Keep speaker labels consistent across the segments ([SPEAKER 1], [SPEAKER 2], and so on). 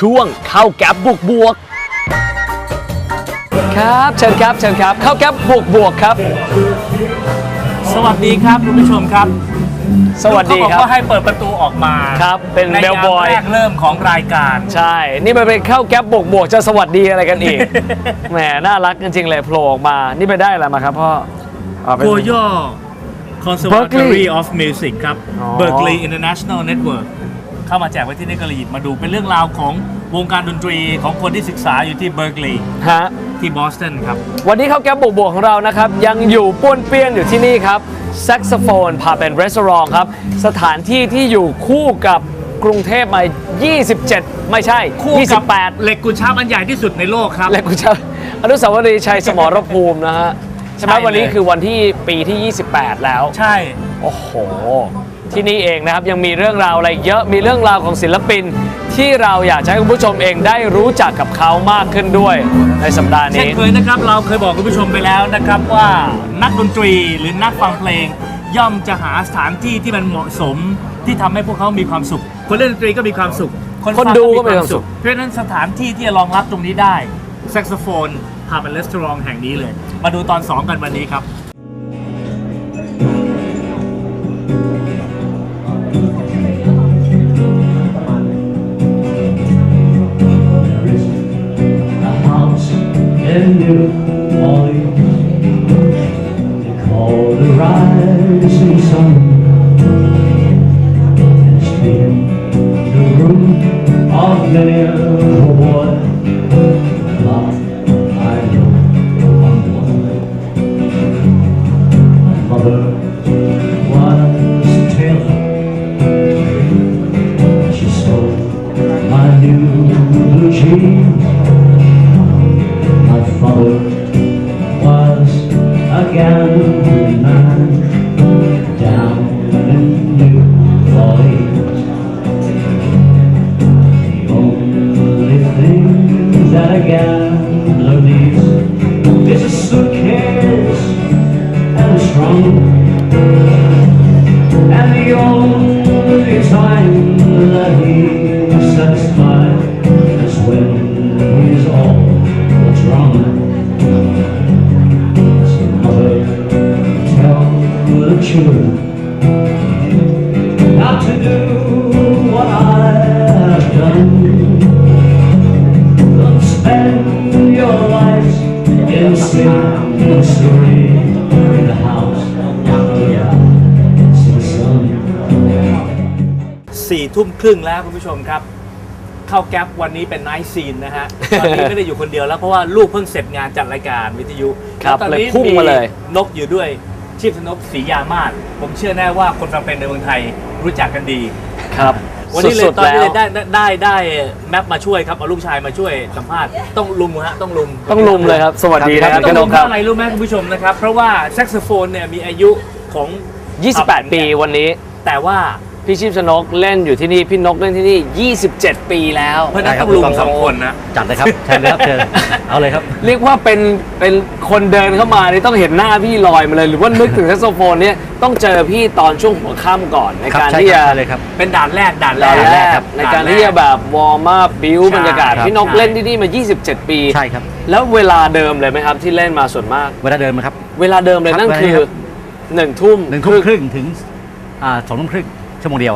[SPEAKER 1] ช่วงเข้าแก๊บบวกบวกครับเชิญครับเชิญครับ เข้าแก๊บบวกบวกครับ
[SPEAKER 2] สวัสดีครับคุณผู้ชมครับ
[SPEAKER 1] สวัสดีครับ
[SPEAKER 2] เขาอกว่าให้เปิดประตูออกมา
[SPEAKER 1] ครับเป็น
[SPEAKER 2] ใน
[SPEAKER 1] เบลบอย
[SPEAKER 2] แรกเริ่มของรายการ
[SPEAKER 1] ใช่ นี่มันเป็นเข้าแก๊บบวกบวกจะสวัสดีอะไรกันอีกแหมน่ารักจริงๆเลยโผล่ออกมา นี่ไปได้อะไรมาครับพ่ออ๋อเป็น
[SPEAKER 2] โกโย่ Conservatory
[SPEAKER 1] Berkeley
[SPEAKER 2] of Music ครับ
[SPEAKER 1] อ๋อ
[SPEAKER 2] Berkeley International Network เข้ามาแจกไว้ที่นี่ก็เลยหยิบมาดูเป็นเรื่องราวของวงการดนตรีของคนที่ศึกษาอยู่ที่เบ r ร์ l ลีย์
[SPEAKER 1] ฮะ
[SPEAKER 2] ที่บอสตันครับ
[SPEAKER 1] วันนี้เข้าแก๊บบวกบวกของเรานะครับ ยังอยู่ป้วนเปี้ยนอยู่ที่นี่ครับแซกโซโฟนพาเป็นรีสอร์ทครับ สถานที่ที่อยู่คู่กับกรุงเทพมา 27 ไม่ใช่
[SPEAKER 2] คู่กับ
[SPEAKER 1] 28
[SPEAKER 2] เหล็กกุชาบอันใหญ่ที่สุดในโลกครับ
[SPEAKER 1] และกูจะอนุสาวรีย์ชัยสมรภูมินะฮะใช่ไหม
[SPEAKER 2] ใช่เลย
[SPEAKER 1] วันนี้คือวันที่ปีที่ 28 แล้ว
[SPEAKER 2] ใช่
[SPEAKER 1] โอ้โห ที่นี่เองนะครับยังมีเรื่องราวอะไรเยอะมีเรื่องราวของศิลปิน ที่เราอยากจะให้คุณผู้ชมเองได้รู้จักกับเขามากขึ้นด้วยในสัปดาห์
[SPEAKER 2] เช่น
[SPEAKER 1] นี้
[SPEAKER 2] เคยนะครับเราเคยบอกคุณผู้ชมไปแล้วนะครับว่านักดนตรีหรือนักฟังเพลง ย่อมจะหาสถานที่ที่มันเหมาะสมที่ทำให้พวกเขามีความสุข คนเล่นดนตรีก็มีความสุข
[SPEAKER 1] คน
[SPEAKER 2] ฟัง
[SPEAKER 1] ดูก็มีความสุข
[SPEAKER 2] เพราะฉะนั้นสถานที่ที่จะรองรับตรงนี้ได้แซกโซโฟนพาเป็นรีสอร์ทแห่งนี้เลย มาดูตอน2กันวันนี้ครับ
[SPEAKER 3] in New Orleans. They call the rising sun. It's been the room of many a. But I know one. My mother was tailor. She sewed my new blue jeans.
[SPEAKER 2] ครึ่งแล้วคุณผู้ชมครับ เข้าแก๊ปวันนี้เป็นไนท์ซีนนะฮะ ตอนนี้ไม่ได้อยู่คนเดียวแล้วเพราะว่าลูกเพิ่งเสร็จงานจัดรายการวิทยุ
[SPEAKER 1] ครับ
[SPEAKER 2] แล้วตอนนี้
[SPEAKER 1] เลยพุ่งมาเลย
[SPEAKER 2] นกอยู่ด้วยชีพนกศรียามาศผมเชื่อแน่ว่าคนฟังเพลงในเมืองไทยรู้จักกันดี
[SPEAKER 1] ครับ
[SPEAKER 2] วันนี้เลย
[SPEAKER 1] สุด
[SPEAKER 2] ตอน
[SPEAKER 1] ๆ
[SPEAKER 2] นี้
[SPEAKER 1] แล้
[SPEAKER 2] เล
[SPEAKER 1] ว
[SPEAKER 2] ยได้ได้ได้ได้แมปมาช่วยครับเอาลูกชายมาช่วยสัมภาษณ์ต้องลุมฮะต้องลุม
[SPEAKER 1] ต้องลุมเลยครับ สวัสดีนะครับ
[SPEAKER 2] ต้อ
[SPEAKER 1] พี่
[SPEAKER 2] ง
[SPEAKER 1] น
[SPEAKER 2] ลุ
[SPEAKER 1] ก
[SPEAKER 2] ม
[SPEAKER 1] ค
[SPEAKER 2] เพ
[SPEAKER 1] รั
[SPEAKER 2] ราะอะไรรู้ไหมคุณผู้ชมนะครับ เพราะว่าแซกโซโฟนเนี่ยมีอายุของ
[SPEAKER 1] 28 ปีวันนี้
[SPEAKER 2] แต่ว่า
[SPEAKER 1] พี่ชีพชนกเล่นอยู่ที่นี่พี่นกเล่นที่นี่ 27 ปีแล้ว
[SPEAKER 2] เพราะฉะนั้น
[SPEAKER 4] ได้ครั
[SPEAKER 2] ต้
[SPEAKER 4] บ
[SPEAKER 2] องลุม
[SPEAKER 4] ถูกต้อง
[SPEAKER 2] สองคนนะ
[SPEAKER 4] จัดเลยครับเชิญเลยครับเชิญเอาเลยครับ
[SPEAKER 1] เรียกว่าเป็นเป็นคนเดินเข้ามานี่ต้องเห็นหน้าพี่ลอยมาเลย หรือว่านึกถึงแซกโซโฟนเนี่ยต้องเจอพี่ตอนช่วงหัวค่ำก่อนใน
[SPEAKER 4] ครับ
[SPEAKER 1] การ
[SPEAKER 4] ใช่
[SPEAKER 1] ที่
[SPEAKER 4] ครั
[SPEAKER 1] จะ
[SPEAKER 4] บใช่เลยครับ
[SPEAKER 2] เป็นด่านแรกด่านแร
[SPEAKER 1] ต
[SPEAKER 2] ก
[SPEAKER 1] อนแรก
[SPEAKER 4] ครับ
[SPEAKER 1] ในการที่จะแบบวอร์มอัพบิว
[SPEAKER 2] ใช่
[SPEAKER 1] บรรยากาศ
[SPEAKER 4] ครับ
[SPEAKER 1] พี่นก
[SPEAKER 2] ใช่
[SPEAKER 1] เล่นที่นี่มา 27 ปี
[SPEAKER 4] ใช่ครับ
[SPEAKER 1] แล้วเวลาเดิมเลยไหมครับที่เล่นมาส่วนมาก
[SPEAKER 4] เวลาเดินมาครับ
[SPEAKER 1] เวลาเดิมเลย
[SPEAKER 4] ครับ
[SPEAKER 1] นั่นคือ
[SPEAKER 4] เวลาครับ
[SPEAKER 1] หนึ่งทุ่ม
[SPEAKER 4] หนึ่งทุ่มครึ่งถึงอ่าสองทุ่มครึ่ง ชั่วโมงเดียว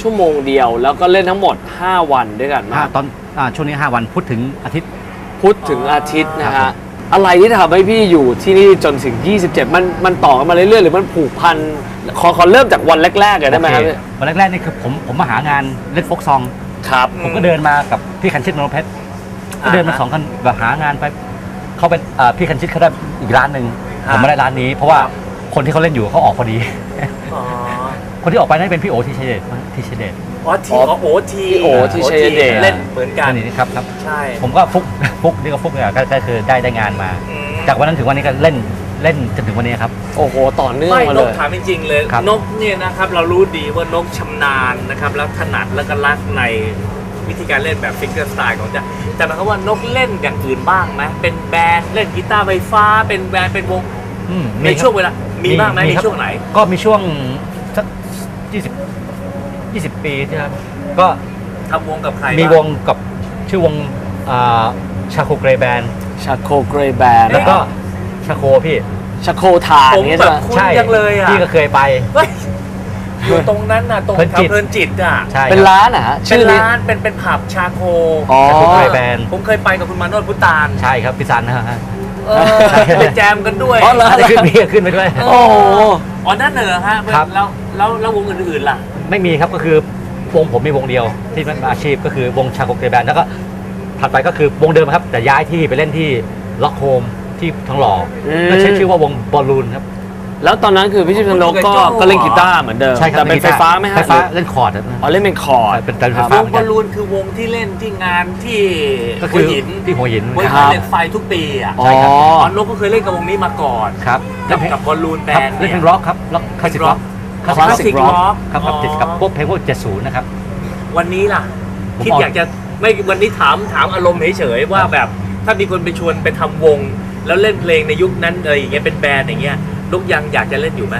[SPEAKER 1] ชั่วโมงเดียวแล้วก็เล่นทั้งหมด 5 วันด้วยกัน
[SPEAKER 4] ห้า
[SPEAKER 1] มา
[SPEAKER 4] ตอนอ่าช่วงนี้ 5 วันพุธถึงอาทิตย์
[SPEAKER 1] พุธถึงอาทิตย์นะ
[SPEAKER 4] ครั
[SPEAKER 1] ฮะ
[SPEAKER 4] บ
[SPEAKER 1] อะไรที่ทำให้พี่อยู่ที่นี่จนถึง 27 มันมันต่อกันมาเรื่อยๆหรือมันผูกพันขอขอเริ่มจากวันแรกๆเลยได้ไหมครับ
[SPEAKER 4] โอเควันแรกๆนี่คือผมผมมาหางานเล่นโฟกซอง
[SPEAKER 1] ครับ
[SPEAKER 4] ผมก็เดินมากับพี่คันชิตมโนเพชรก็เดินมาสองคันแบบหางานไปเขาเป็นอ่าพี่คันชิตเขาได้อีกร้านหนึ่ง
[SPEAKER 2] อ่า
[SPEAKER 4] ผมไม่ได้ร้านนี้ เพราะว่าคนที่เขาเล่นอยู่เขาออกพอดี
[SPEAKER 2] อ๋อ
[SPEAKER 4] คนที่ออกไปนั่นเป็นพี่โอทีเชเดตทีเชเดต
[SPEAKER 2] อ๋อที
[SPEAKER 1] อ๋อ
[SPEAKER 2] อ๋อโอที
[SPEAKER 1] พี่โอทีชัยเดช
[SPEAKER 2] เล่นเหมือนกัน
[SPEAKER 4] อันนี้ครับครับ
[SPEAKER 2] ใช่
[SPEAKER 4] ผมก็ฟุกฟุกนี่ก็ฟุกเนี่ยก็ก็คือได้ได้งานมา
[SPEAKER 2] อืม
[SPEAKER 4] จากวันนั้นถึงวันนี้ก็เล่นเล่นจนถึงวันนี้ครับ
[SPEAKER 1] โอ้โห ต่อเนื่อง
[SPEAKER 2] ไม่
[SPEAKER 1] มานเล
[SPEAKER 2] ก
[SPEAKER 1] ย
[SPEAKER 2] ถามจริงๆเลย
[SPEAKER 4] ครับ
[SPEAKER 2] นกเนี่ยนะครับเรารู้ดีว่านกชำนาญนะครับ แล้วถนัดแล้วก็รักในวิธีการเล่นแบบฟิงเกอร์สไตล์ของจะแต่หมายความว่านกเล่นอย่างอื่นบ้างไหมเป็นแบนด์เล่นกีตาร์ไฟฟ้า เป็นแบนด์เป็นวง
[SPEAKER 4] อืม
[SPEAKER 2] ใน
[SPEAKER 4] มีครับ
[SPEAKER 2] ช่วงเวลา มีบ้างไหมใน
[SPEAKER 4] ครับ
[SPEAKER 2] ช่วงไหน
[SPEAKER 4] ก็มีช่วง สักยี่สิบยี่สิบปีที่ครับก็
[SPEAKER 2] ทำวงกับใคร
[SPEAKER 4] มี
[SPEAKER 2] บ้าง
[SPEAKER 4] วงกับชื่อวงชาโคเกรแบน
[SPEAKER 1] ชาโคเกรแบน
[SPEAKER 4] แล้วก็ชาโคพี่
[SPEAKER 1] ชาโคทาน
[SPEAKER 2] ผม
[SPEAKER 1] เงี้ย
[SPEAKER 2] แบ
[SPEAKER 1] ใช่
[SPEAKER 2] บ
[SPEAKER 1] ไหม
[SPEAKER 2] คุ้น
[SPEAKER 4] ใช่
[SPEAKER 2] จังเลยอะ
[SPEAKER 4] พี่ก็เคยไป
[SPEAKER 2] เฮ้ยอยู่ตรงนั้นน่ะตรง
[SPEAKER 4] เพลิน
[SPEAKER 2] แถ
[SPEAKER 4] จิ
[SPEAKER 2] ว
[SPEAKER 4] ต
[SPEAKER 2] เพลินจิตอะ
[SPEAKER 4] ใช่
[SPEAKER 1] เป็น
[SPEAKER 4] ครับ
[SPEAKER 1] ร้านอะฮะ
[SPEAKER 2] เป็
[SPEAKER 1] ชื่
[SPEAKER 2] น
[SPEAKER 1] อนี้
[SPEAKER 2] ร้านเป็นเป็นผับชาโค
[SPEAKER 1] อ๋อ
[SPEAKER 4] ชาโคเกรแบน
[SPEAKER 2] ผมเคยไปกับคุณมาโนดพุตาน
[SPEAKER 4] ใช่ครับพี่ซันนะฮะ
[SPEAKER 2] เออไปแจมกันด้วย
[SPEAKER 1] อ๋อเหรอ
[SPEAKER 4] อาจจะขึ้นพี่ก็ขึ้นไปด้วย
[SPEAKER 1] โอ้โห
[SPEAKER 2] อ๋อนั่นเหรอฮะ
[SPEAKER 4] ครับ
[SPEAKER 2] แล้วแล้วแล้ววงอื่นๆล่ะ
[SPEAKER 4] ไม่มีครับก็คือวงผมมีวงเดียวที่เป็นอาชีพก็คือวงชาโคเกรแบนแล้วก็ถัดไปก็คือวงเดิมครับ แต่ย้ายที่ไปเล่นที่ล็อกโฮมที่ทองหล่ออ
[SPEAKER 1] ม
[SPEAKER 4] แล้วใช้ชื่อว่าวงบอลลูนครับ
[SPEAKER 1] แล้วตอนนั้นคือพี่ชิพนกก็
[SPEAKER 2] คุณเคยโจ้
[SPEAKER 1] ก็เล่นกีตาร์เหมือนเดิม
[SPEAKER 4] ใช่ครับ
[SPEAKER 1] แต่เป็นไฟฟ้าไหมฮะ
[SPEAKER 4] ไฟฟ้าเล่นคอร์ดครับ
[SPEAKER 1] อ๋อเล่นเป็นคอร์ด
[SPEAKER 4] เป็นเป็นไฟ
[SPEAKER 2] ว
[SPEAKER 4] ฟ้างเหมือน
[SPEAKER 2] บ
[SPEAKER 4] กั
[SPEAKER 2] อนลลูนคือวงที่เล่นที่งานที่
[SPEAKER 4] ก็
[SPEAKER 2] หั
[SPEAKER 4] คื
[SPEAKER 2] ว
[SPEAKER 4] อ
[SPEAKER 2] หิน
[SPEAKER 4] ที่หัวหิน
[SPEAKER 2] หัว
[SPEAKER 1] ค
[SPEAKER 2] หิ
[SPEAKER 1] รั
[SPEAKER 2] น
[SPEAKER 1] บ
[SPEAKER 2] เหล็กไฟทุกปีอะ
[SPEAKER 1] อ๋อ
[SPEAKER 4] ใช่ครับ
[SPEAKER 2] อ๋อนกก็เคยเล่นกับวงนี้มาก่อน
[SPEAKER 4] ครับ
[SPEAKER 2] กับกับบอลลูนแบ
[SPEAKER 4] ครับ
[SPEAKER 2] นด์
[SPEAKER 4] เล่น
[SPEAKER 2] เนี่
[SPEAKER 4] เพล
[SPEAKER 2] ย
[SPEAKER 4] งร็อกครับร็อกคลาสสิกร็อก
[SPEAKER 1] คลาส
[SPEAKER 2] Classic
[SPEAKER 1] สิกร็อก
[SPEAKER 2] Rock
[SPEAKER 4] ครับกับติดกับพวกเพลงพวก70นะครับ
[SPEAKER 2] วันนี้ล่ะ
[SPEAKER 4] ผม
[SPEAKER 2] คิด
[SPEAKER 4] เอา
[SPEAKER 2] อยากจะไม่วันนี้ถามถามอารมณ์เฉยๆว่าแบบถ้ามีคนไปชวนไปทำวง แล้วเล่นเพลงในยุคนั้นอะไรอย่างเงี้ยเป็นแบรนด์อย่างเงี้ยลูกยังอยากจะเล่นอยู่ไหม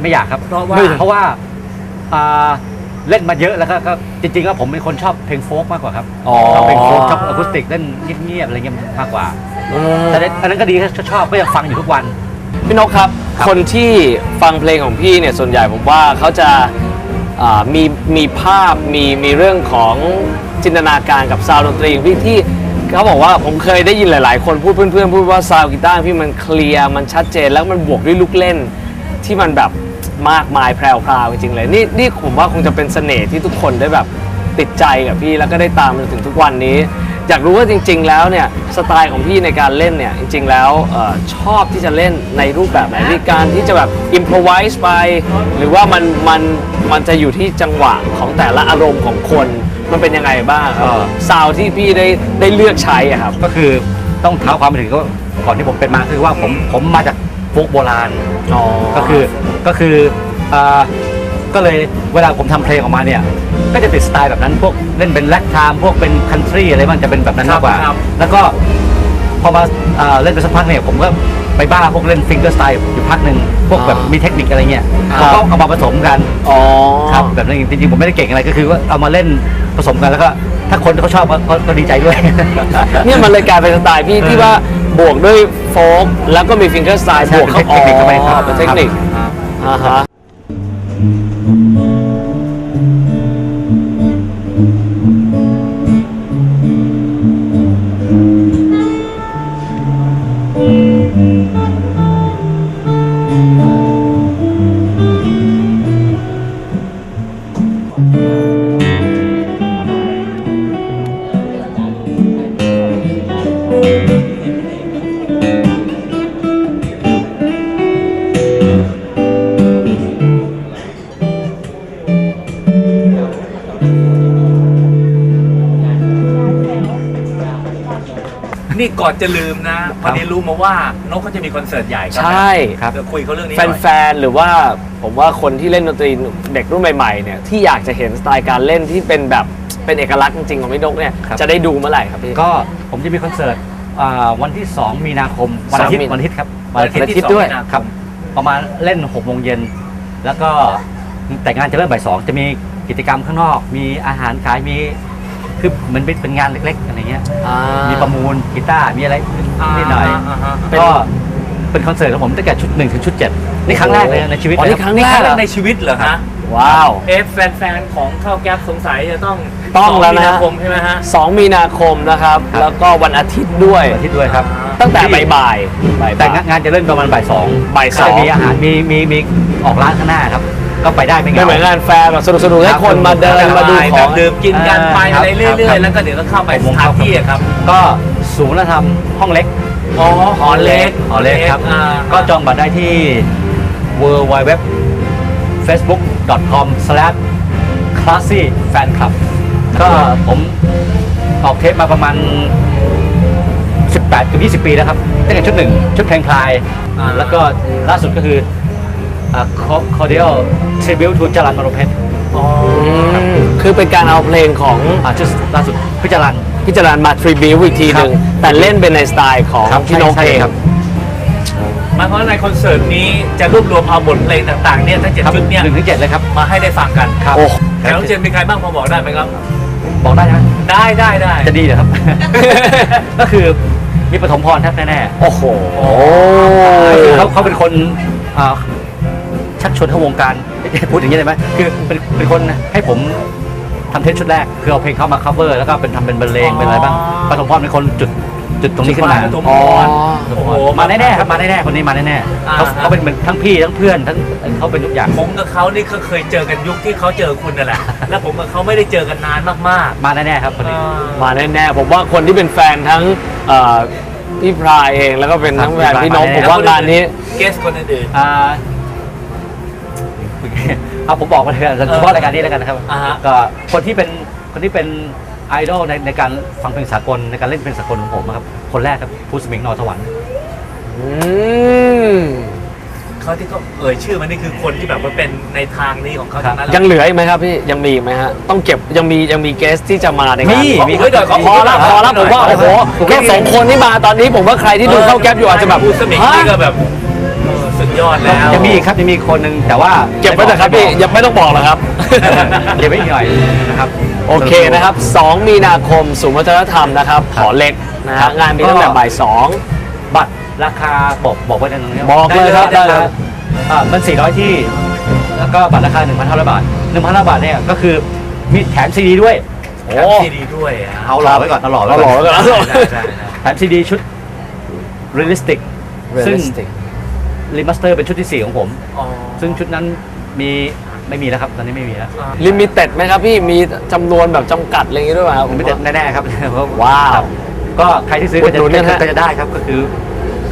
[SPEAKER 4] ไม่อยากครับ
[SPEAKER 2] เพราะว่า
[SPEAKER 4] ไม่เพราะว่าอ่าเล่นมาเยอะแล้วก็ก็จริงๆแล้วผมเป็นคนชอบเพลงโฟล์กมากกว่าครับ
[SPEAKER 1] อ๋อ
[SPEAKER 4] ชอบเพลงโฟล์กชอบอะคูสติกเล่นเงียบๆอะไรเงี้ยมากกว่า
[SPEAKER 1] อืม
[SPEAKER 4] แต่อันนั้นก็ดีก็ชอบก็ยังฟังอยู่ทุกวัน
[SPEAKER 1] พี่นกครับ คนที่ฟังเพลงของพี่เนี่ยส่วนใหญ่ผมว่าเขาจะอ่ามีมีภาพมีมีเรื่องของจินตนาการกับซาวด์ดนตรีของพี่ที่เขาบอกว่าผมเคยได้ยินหลาย ๆ คนพูดเพื่อนๆพูดว่าซาวด์กีตาร์พี่มันเคลียร์มันชัดเจนแล้วมันบวกด้วยลูกเล่น ที่มันแบบมากมายแพรวๆจริงๆเลยนี่นี่ผมว่าคงจะเป็นเสน่ห์ที่ทุกคนได้แบบติดใจกับพี่แล้วก็ได้ตามมาจนถึงทุกวันนี้ อยากรู้ว่าจริง ๆ แล้วเนี่ยสไตล์ของพี่ในการเล่นเนี่ยจริง ๆ แล้วเออชอบที่จะเล่นในรูปแบบไหนมีการที่จะแบบอิมพ o ไวส์ไป หรือว่ามันมันมันจะอยู่ที่จังหวะของแต่ละอารมณ์ของคนมันเป็นยังไงบ้างครับ
[SPEAKER 4] เออ
[SPEAKER 1] ซาวด์ที่พี่ได้ได้เลือกใช้อะครับ
[SPEAKER 4] ก็คือต้องเท้าความไปถึงก็ก่อนที่ผมเป็นมาคือว่าผมผมมาจากโฟกโบราณ
[SPEAKER 1] อ๋อ
[SPEAKER 4] ก็คือก็คืออ่า ก็เลยเวลาผมทำเพลงออกมาเนี่ยก็จะติดสไตล์แบบนั้นพวกเล่นเป็นแร็กไทม์พวกเป็นคันทรีอะไรมันจะเป็นแบบนั้นมากกว่า
[SPEAKER 2] ครับ
[SPEAKER 4] แล้วก็พอมาอ่าเล่นไปสักพักเนี่ยผมก็ไปบ้าพวกเล่นฟิงเกอร์สไตล์อยู่พักหนึ่งพวกแบบ
[SPEAKER 1] อ่ามี
[SPEAKER 4] มีเทคนิคอะไรเงี้ย
[SPEAKER 1] ครั
[SPEAKER 4] ผม
[SPEAKER 1] บ
[SPEAKER 4] ก็เอามาผสมกัน
[SPEAKER 1] อ๋อ
[SPEAKER 4] ครับแบบนั้นจริงๆผมไม่ได้เก่งอะไรก็คือว่าเอามาเล่นผสมกันแล้วก็ถ้าคนเขาชอบก็ก็ก็ดีใจด้วย
[SPEAKER 1] เนี่ยมันเลยกลายเป็นสไตล์พี่ที่ว่าบวกด้วยโฟกแล้วก็มีฟิงเกอร์สไตล์
[SPEAKER 4] ใช่
[SPEAKER 1] บวกเข้า
[SPEAKER 4] เป็นเทคนิคเข้าไปครับ
[SPEAKER 1] อ๋อเป็นเทคนิค Thank you.
[SPEAKER 2] นี่ก่อนจะลืมนะวันนี้รู้มาว่านกเขาจะมีคอนเสิร์ตใหญ่ครับ
[SPEAKER 1] ใช่
[SPEAKER 4] ครับ
[SPEAKER 2] เดี๋ยวคุยเขาเรื่องนี้หน่อย
[SPEAKER 1] แฟนๆหรือว่าผมว่าคนที่เล่นดนตรีเด็กรุ่นใหม่ๆเนี่ยที่อยากจะเห็นสไตล์การเล่นที่เป็นแบบเป็นเอกลักษณ์จริงๆของพี่นกเนี่ย
[SPEAKER 4] ครับ
[SPEAKER 1] จะได้ดูเมื่อไหร่ครับพี่
[SPEAKER 4] ก็ผมจะมีคอนเสิร์ตอ่าวันที่ 2 มีนาคมวันอาทิตย์
[SPEAKER 1] สองมีนา
[SPEAKER 4] วันอาทิตย์ครับ
[SPEAKER 2] วันอาทิตย์ที่
[SPEAKER 1] ด้วย
[SPEAKER 2] สองมีนาคม
[SPEAKER 4] ครับประมาณเล่น6โมงเย็นแล้วก็แต่งานจะเริ่มบ่ายสองจะมีกิจกรรมข้างนอก มีอาหารขายมี คือเหมือนเป็นเป็นงานเล็กๆอะไรเงี้ย
[SPEAKER 1] อ่า
[SPEAKER 4] มีประมูลกีตาร์มีอะไรนิดหน่อยา
[SPEAKER 2] ฮะ
[SPEAKER 1] เป็น
[SPEAKER 4] ก็เป็นคอนเสิร์ตของผมตั้งแต่ชุด1ถึงชุด7นี่ครั้งแรกเลยในชีวิต
[SPEAKER 1] อ๋อนี่
[SPEAKER 4] นะ
[SPEAKER 1] ค
[SPEAKER 4] ค
[SPEAKER 1] รั้
[SPEAKER 4] รับ
[SPEAKER 1] ง
[SPEAKER 2] นี่
[SPEAKER 1] แร
[SPEAKER 2] ครั้
[SPEAKER 1] ก
[SPEAKER 2] ง
[SPEAKER 1] เห
[SPEAKER 2] แร
[SPEAKER 1] รอก
[SPEAKER 2] ในชีวิตเหรอฮะ
[SPEAKER 1] ว้าว
[SPEAKER 2] เอฟแฟนๆ ของข้าวแก๊ปสงสัยจะต้อง
[SPEAKER 1] ต้องแล้วนะ
[SPEAKER 2] สมีาคมใช่ไหมฮะ
[SPEAKER 1] 2 มีนาคมนะครับ
[SPEAKER 4] ครับ
[SPEAKER 1] แล้วก็วันอาทิตย์ด้วย
[SPEAKER 4] วันอาทิตย์ด้วยครับ
[SPEAKER 1] ตั้งแต่บ่ายๆบ่ายๆ
[SPEAKER 4] แต่งานจะเริ่มประมาณบ่ายสอง
[SPEAKER 1] บ่ายสอง
[SPEAKER 4] ก็จะมีอาหารมีมีมีออกร้านข้างหน้าครับ ก็ไปได้ไม่เห
[SPEAKER 1] ไม่
[SPEAKER 4] งา
[SPEAKER 1] เหมือนงานแฟร์แบบสนุกๆให้คนมาเดินมาดูข
[SPEAKER 2] แบ
[SPEAKER 1] อง
[SPEAKER 2] บดื่มกินกันไป
[SPEAKER 4] ครั
[SPEAKER 2] อะ
[SPEAKER 4] บ
[SPEAKER 2] ไรเรื่
[SPEAKER 4] ครั
[SPEAKER 2] อย
[SPEAKER 4] บ
[SPEAKER 2] ๆแล้วก็เดี๋ยวก็เข้าไป
[SPEAKER 4] หกโม
[SPEAKER 2] ส
[SPEAKER 4] ง
[SPEAKER 2] ถาน
[SPEAKER 4] เข้า
[SPEAKER 2] ที่อะครับ
[SPEAKER 4] ก็ศูนย์วัฒนธรรมห้องเล็ก
[SPEAKER 2] อ๋อหอเล็ก
[SPEAKER 4] หอเล็กครับ
[SPEAKER 2] อ่า
[SPEAKER 4] ก็จองบัตรได้ที่ w w w facebook com slash classy fan club ก็ผมออกเทปมาประมาณ 18กับ20 ปีแล้วครับตั้งแต่ชุดหนึ่งชุดเพลงคลาย
[SPEAKER 2] อ่า
[SPEAKER 4] แล้วก็ล่าสุดก็คือ อ่า cordial tribute to จรันมโนเพชร
[SPEAKER 2] อ๋อ
[SPEAKER 1] อืมคือเป็นการเอาเพลงของ
[SPEAKER 4] อ่าชุดล่าสุดพิจารัน
[SPEAKER 1] พิจารณามาทริบิวอีกทีหนึ่ง
[SPEAKER 4] ครับ
[SPEAKER 1] แต่เล่นเป็นในสไตล์ของ
[SPEAKER 4] ครับ
[SPEAKER 1] พี่นก
[SPEAKER 4] ใช่
[SPEAKER 1] เอง
[SPEAKER 4] ครับ
[SPEAKER 2] หมายความว่าในคอนเสิร์ตนี้จะรวบรวมเอาบทเพลงต่างๆเนี่ยทั้งเจ็ด
[SPEAKER 4] ครับ
[SPEAKER 2] ชุดเนี่ย
[SPEAKER 4] หนึ่งถึงเจ็ดเลยครับ
[SPEAKER 2] มาให้ได้ฟังกัน
[SPEAKER 4] ครับ
[SPEAKER 1] โอ้
[SPEAKER 2] แขกรับเชิญมีใครบ้างพอบอกได้ไหมครับ
[SPEAKER 4] บอกได้ไหม
[SPEAKER 2] ได้ได้ได้
[SPEAKER 4] จะดีเหรอครับ ก็คือมีปฐมพรครับแน่ๆ
[SPEAKER 1] โอ้โห
[SPEAKER 4] คือเขาเขาเป็นคนอ่า ชักชวนเข้าวงการ พูดอย่างนี้ได้ไหมคือเป็นเป็นคนให้ผมทำเทปชุดแรก คือเอาเพลงเขามา cover แล้วก็เป็นทำเป็นบรรเลงเป็นอะไรบ้างปฐมพรเป็นคนจุดจุดตรงนี้ขึ้นมา
[SPEAKER 2] ปฐม
[SPEAKER 1] อ๋อ
[SPEAKER 2] โอ้โห
[SPEAKER 4] มาแน่ๆครับมาแน่ๆคนนี้มาแน่ๆเขา
[SPEAKER 2] อ่าฮะ
[SPEAKER 4] เขาเป็นเหมือนทั้งพี่ทั้งเพื่อนทั้งเขาเป็นทุกอย่าง
[SPEAKER 2] ผมกับเขานี่ก็เคยเจอกันยุคที่เขาเจอคุณนั่นแหละแล้วผมกับเขาไม่ได้เจอกันนานมาก
[SPEAKER 4] มาแน่ๆครับคน
[SPEAKER 2] ๆ
[SPEAKER 4] นี้
[SPEAKER 1] มาแน่ๆผมว่าคนที่เป็นแฟนทั้งเอ่อพี่พรายเองแล้วก็เป็นทั้งแฟนพี่น้องผมว่างานนี้
[SPEAKER 2] เกสคนอื่น
[SPEAKER 4] อ่า เอาผมบอกมาเลยเฉพาะรายการนี้แล้วกันนะครับ
[SPEAKER 2] อ่าฮะ
[SPEAKER 4] ก็คนที่เป็นคนที่เป็นไอดอลในในการฟังเพลงสากลในการเล่นเพลงสากลของผมนะครับคนแรกครับผู้สมิงนอสวรรค์
[SPEAKER 1] อืม
[SPEAKER 2] เขาที่เขาเอ่ยชื่อมันนี่คือคนที่แบบว่าเป็นในทางนี้ของเขาทั้งนั้น
[SPEAKER 1] ยังเหลืออีกไหมครับพี่ยังมีอีกไหมฮะต้องเก็บยังมียังมีเกสที่จะมาในงาน
[SPEAKER 4] มี
[SPEAKER 1] มี
[SPEAKER 2] เฮ้ยเดี๋ยวเขา
[SPEAKER 1] พอละพอละผมว่าโอ้โหแค่สองคนที่มาตอนนี้ผมว่าใครที่ดูเข้าแก๊ปอยู่อาจจะแบบ
[SPEAKER 2] ผู้สมิงนี่ก็
[SPEAKER 1] ฮะ
[SPEAKER 2] แบบเออสุด ยอดแล้ว
[SPEAKER 4] ยังมีอีกครับยังมีอีกคนหนึ่งแต่ว่า
[SPEAKER 1] เก็บไว้เถอะครับพี่ยังไม่ต้องบอกหรอกครับ
[SPEAKER 4] เก็บไว้อีกหน่อยนะครับ
[SPEAKER 1] โอเคนะครับ 2 มีนาคมศูนย์วัฒนธรรมนะครับขอเล็กนะ
[SPEAKER 4] ครั
[SPEAKER 1] ฮะ
[SPEAKER 4] บ
[SPEAKER 1] งานมีตั้งแต่บ่ายสอง
[SPEAKER 4] บัตรราคาบอกบอกไว้ในตรงนี้
[SPEAKER 1] บอกเลยครับได้เลย
[SPEAKER 4] อ่ามัน400 ที่ แล้วก็บัตรราคา1,500บาท1,500บาทเนี่ยก็คือมีแถมซีดีด้วย
[SPEAKER 2] โอ้ที่ดีด้วยอะ
[SPEAKER 4] เอาหล่อไว้ก่อนเอาหล่อไว้
[SPEAKER 1] เอาหล่อไว้ก่อน
[SPEAKER 2] ได้ได้ได้
[SPEAKER 4] แถมซีดีชุด realistic ซึ่ง
[SPEAKER 1] Realistic
[SPEAKER 4] รีมาสเตอร์เป็นชุดที่ 4 ของผม
[SPEAKER 2] อ๋อ
[SPEAKER 4] ซึ่งชุดนั้นมีไม่มีแล้วครับ ตอนนี้ไม่มีแล้ว
[SPEAKER 1] ลิมิเต็ดไหมครับพี่มีจำนวนแบบจำกัดอะไรอย่างงี้ด้วยไหมครับ
[SPEAKER 4] ไม่ได้แน่ๆครับเพระ
[SPEAKER 1] ว้าว
[SPEAKER 4] ครับก็ใครที่ซื้อก็จะ
[SPEAKER 1] อุดหนุนเนี่ยฮะ
[SPEAKER 4] ก็จะได้ครับก็คือ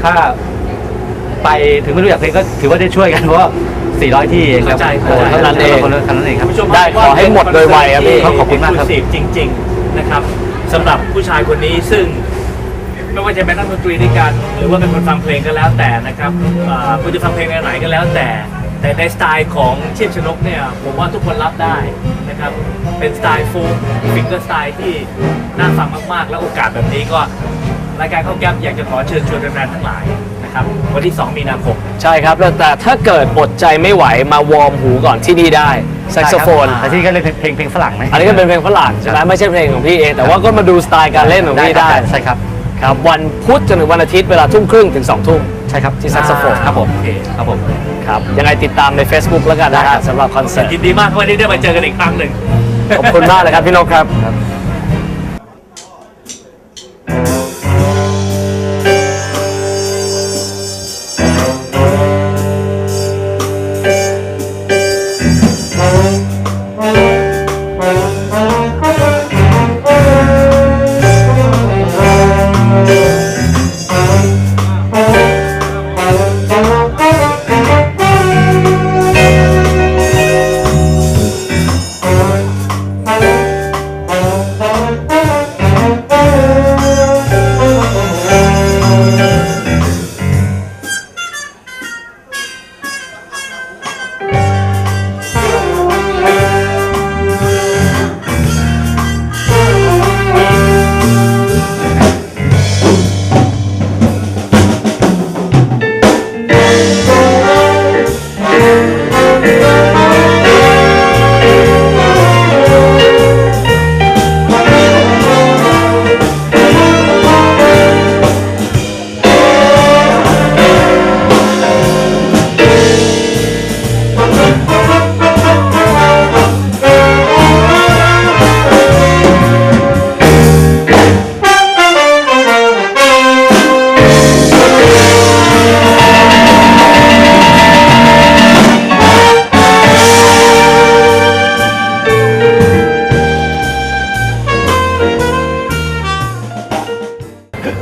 [SPEAKER 4] ถ้าไปถึงไม่รู้อยากเพลงก็ถือว่าได้ช่วยกันเพราะว่า400 ที่เองครับ
[SPEAKER 2] เข้าใจ
[SPEAKER 4] โอ้
[SPEAKER 2] เข้าใจ
[SPEAKER 4] เท่านั้นเองเท่านั้นเองครับ
[SPEAKER 2] ผู้ชม
[SPEAKER 1] ได้ขอให้หมดโดยไวครับพี่
[SPEAKER 4] ขอบคุณมากครับ
[SPEAKER 2] Exclusive จริง ๆ นะครับสำหรับผู้ชายคนนี้ซึ่ง ไม่ว่าจะเป็นนักดนตรีด้วยกัน หรือว่าเป็นคนฟังเพลงก็แล้วแต่นะครับอ่าคุณจะฟังเพลงไหนๆก็แล้วแต่ แต่ในสไตล์ของเช่นชนกเนี่ยผมว่าทุกคนรับได้นะครับเป็นสไตล์ฟูฟิงเกอร์สไตล์ที่น่าฟังมากๆ แล้วโอกาสแบบนี้ก็รายการข้าวแก๊บอยากจะขอเชิญชวนแฟนๆทั้งหลายนะครับวันที่ 2 มีนาคม
[SPEAKER 1] ใช่ครับแล้วแต่ถ้าเกิดอดใจไม่ไหวมาวอร์มหูก่อนที่นี่ได้แซกโซโฟน
[SPEAKER 4] แต่ที่นี่ก็เล่นเพลงเพลงฝรั่งไหม
[SPEAKER 1] อันนี้ก็เป็นเพลงฝรั่งใช่ไหมไม่ใช่เพลงของพี่เองแต่ว่าก็มาดูสไตล์การเล่นของพี่ได้
[SPEAKER 4] ใช่ครับ
[SPEAKER 1] ครับวันพุธจนถึงวันอาทิตย์เวลาทุ่มครึ่งถึงสองทุ่ม
[SPEAKER 4] ใช่ครับ
[SPEAKER 1] ที่แซกโซโฟน
[SPEAKER 4] ครับผม
[SPEAKER 2] โอเค
[SPEAKER 4] ครับผม
[SPEAKER 1] ครับยังไงติดตามใน Facebook แล้วกันนะ
[SPEAKER 4] ได้ครั
[SPEAKER 1] ฮะ
[SPEAKER 4] บ
[SPEAKER 1] สำหรับคอนเสิร์ต
[SPEAKER 2] ยินดีมากที่วันนี้ได้มาเจอกันอีกครั้งหนึ่ง
[SPEAKER 1] ขอบคุณมากเลยครับพี่นกครับ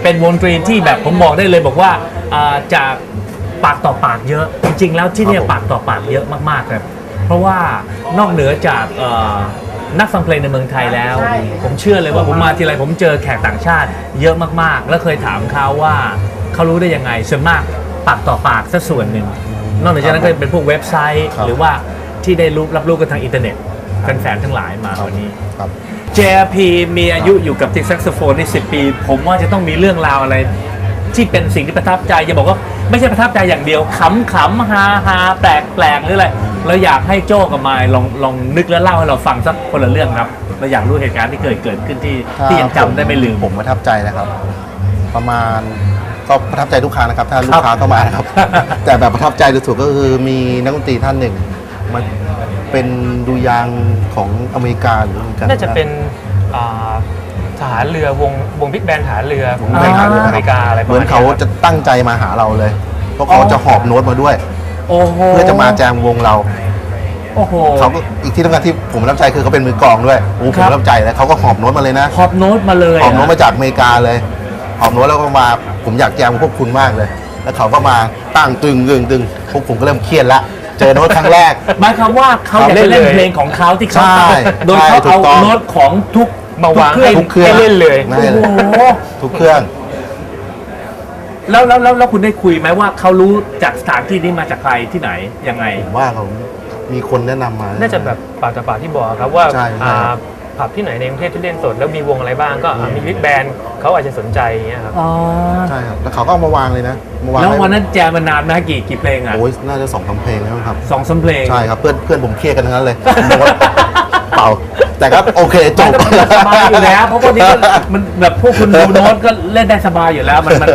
[SPEAKER 2] เป็นวงดนตรีที่แบบผมบอกได้เลยบอกว่าอ่าจากปากต่อปากเยอะ จริงๆแล้วที่เนี่ยปากต่อปากเยอะมากๆครับ เพราะว่านอกเหนือจากเอ่อนักฟังเพลงในเมืองไทยแล้ว ผมเชื่อเลยว่าผมมาทีไรผมเจอแขกต่างชาติเยอะมากๆ แล้วเคยถามเขาว่าเขารู้ได้ยังไงส่วนมากปากต่อปากซะส่วนหนึ่ง นอกเหนือจากนั้นก็เป็นพวกเว็บไซต์หรือว่าที่ได้รู้รับรู้กันทางอินเทอร์เน็ตแฟนๆทั้งหลายมาวันนี้
[SPEAKER 5] ครับ
[SPEAKER 2] JRP มีอายุอยู่กับทิกแซกโซโฟนใน10 ปี ผมว่าจะต้องมีเรื่องราวอะไร ที่เป็นสิ่งที่ประทับใจจะบอกว่าไม่ใช่ประทับใจอย่างเดียวขำขำฮาฮาแปลกแปลกหรืออะไรเราอยากให้โจ้กับมายลองลองนึกและเล่าให้เราฟังสักคนละเรื่องครับ เราอยากรู้เหตุการณ์ที่เคยเกิดขึ้นที่
[SPEAKER 5] ถ้า
[SPEAKER 2] ที่ยังจำได้ไม่ลืม
[SPEAKER 5] ผมประทับใจนะครับ ประมาณก็ประทับใจทุกครั้งนะครับ ถ้าลูกค้าเข้ามานะครับ แต่แบบประทับใจที่สุดก็คือมีนักดนตรีท่านหนึ่งมัน เป็นดูยางของอเมริกาหรืออเมริกัน
[SPEAKER 6] น่าจะเป็นอ่าทหารเรือวงวงบิ๊กแบนทหารเรือ
[SPEAKER 5] ผมไม่ทันเลย
[SPEAKER 6] อ
[SPEAKER 5] นะ
[SPEAKER 6] เมริกาอะไรประ
[SPEAKER 5] เหมื
[SPEAKER 6] มา
[SPEAKER 5] อ
[SPEAKER 6] ณ
[SPEAKER 5] นเขา
[SPEAKER 6] นี้ย
[SPEAKER 5] จะตั้งใจมาหาเราเลย เพราะเขาจะหอบโน้ตมาด้วย
[SPEAKER 2] โอ้โห
[SPEAKER 5] เพื่อจะมาแจมวงเรา
[SPEAKER 2] โอ้โห
[SPEAKER 5] เขาก็อีกที่สำคัญที่ผมประทับใจคือเขาเป็นมือกลองด้วยโอ้ผมประทับใจเลยเขาก็หอบโน้ตมาเลยนะ
[SPEAKER 2] ขอบโน้ตมาเลย
[SPEAKER 5] หอบโน้ตมาจากอเมริกาเลยหอบโน้ตแล้วก็มาผมอยากแจมพวกคุณมากเลย แล้วเขาก็มาตั้งตึงตึงตึงพวกผมก็เริ่มเครียดละ เจอโน้ตครั้งแรก
[SPEAKER 2] หมายความว่าเขาอยากจะเล่นเพลงของเขาที่เขา
[SPEAKER 5] ใช่
[SPEAKER 2] โดยเขา
[SPEAKER 5] ใช่ถู
[SPEAKER 2] เอา
[SPEAKER 5] กต้อง
[SPEAKER 2] โน้ตของทุก
[SPEAKER 6] มาวาง
[SPEAKER 2] ทุกเครื่
[SPEAKER 6] ให้
[SPEAKER 2] อง
[SPEAKER 5] ทุกเครื่อง
[SPEAKER 6] ให้เล่นเลย
[SPEAKER 5] ไม่เลย
[SPEAKER 2] โอ้โห
[SPEAKER 5] ทุกเครื่อง
[SPEAKER 2] แล้วแล้วแล้วแล้วคุณได้คุยไหมว่าเขารู้จากสถานที่นี้มาจากใครที่ไหนยังไง
[SPEAKER 5] ผมว่าเขามีคนแนะนำมา
[SPEAKER 6] น่าจะแบบปากต่อปากที่บอกครับว่า
[SPEAKER 5] ใช่ใช่
[SPEAKER 6] อ่า ผับที่ไหนในกรุงเทพที่เล่นสด แล้วมีวงอะไรบ้างก็อะมีบิ๊กแบนเขาอาจจะสนใจอย่างเงี้ยครับ
[SPEAKER 2] อ๋อ
[SPEAKER 5] ใช่ครับ แล้วเขาก็เอามาวางเลยนะมาวาง
[SPEAKER 2] แล้ว
[SPEAKER 5] ให้
[SPEAKER 2] วันนั้นแจมมานานไหมกี่กี่เพลงอะ
[SPEAKER 5] โอ้ยน่าจะสองสามเพลงแล้วครับ
[SPEAKER 2] สองสามเพลง
[SPEAKER 5] ใช่ครับ เพื่อนเพื่อนผมเครียดกันทั้งนั้นเลยโน้ตเปล่า แต่ก็โอเคจบ
[SPEAKER 2] สบายอยู่แล้วเพราะว่านี่ก็มันแบบพวกคุณดูโน้ตก็เล่นได้สบายอยู่แล้วมันมัน